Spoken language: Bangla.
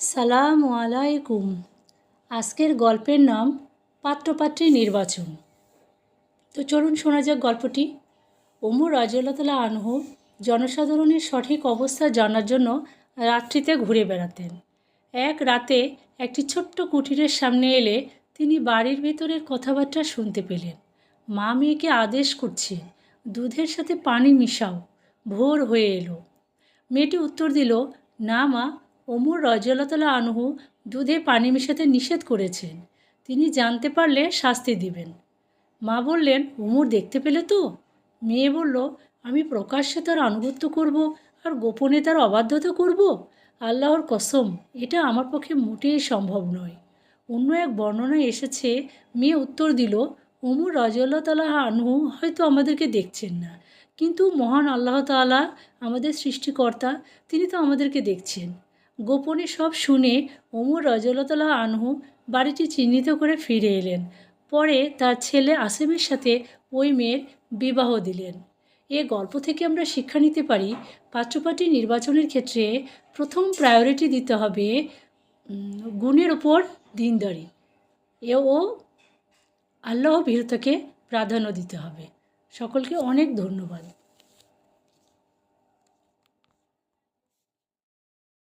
সালাম আলাইকুম। আজকের গল্পের নাম পাত্রপাত্রী নির্বাচন। তো চলুন শোনা যাক গল্পটি। ওমর রাজিউল্লাহ আনহু জনসাধারণের সঠিক অবস্থা জানার জন্য রাত্রিতে ঘুরে বেড়াতেন। এক রাতে একটি ছোট্ট কুটিরের সামনে এলে তিনি বাড়ির ভেতরের কথাবার্তা শুনতে পেলেন। মা মেয়েকে আদেশ করছে, দুধের সাথে পানি মিশাও, ভোর হয়ে এলো। মেয়েটি উত্তর দিল, না মা ওমর রজলতলা আনহু দুধে পানি মেশাতে নিষেধ করেছেন। তিনি জানতে পারলে শাস্তি দিবেন। মা বললেন ওমর দেখতে পেলে তো? মেয়ে বলল, আমি প্রকাশ্যে তার আনুগত্য করব আর গোপনে তার অবাধ্যতা করব। আল্লাহর কসম, এটা আমার পক্ষে মোটেই সম্ভব নয়। অন্য এক বর্ণনায় এসেছে, মেয়ে উত্তর দিল ওমর রাজিউল্লাহ তালা আনহু হয়তো আমাদেরকে দেখছেন না। কিন্তু মহান আল্লাহ তাআলা আমাদের সৃষ্টিকর্তা, তিনি তো আমাদেরকে দেখছেন। গোপনে সব শুনে ওমর রজলতলা আনহু বাড়িটি চিহ্নিত করে ফিরে এলেন। পরে তার ছেলে আসেমের সাথে ওই মেয়ের বিবাহ দিলেন। এ গল্প থেকে আমরা শিক্ষা নিতে পারি পাত্রপাটি নির্বাচনের ক্ষেত্রে প্রথম প্রায়োরিটি দিতে হবে গুণের ওপর দিনদারি। এ ও আল্লাহ ভীরতাকে প্রাধান্য দিতে হবে। সকলকে অনেক ধন্যবাদ।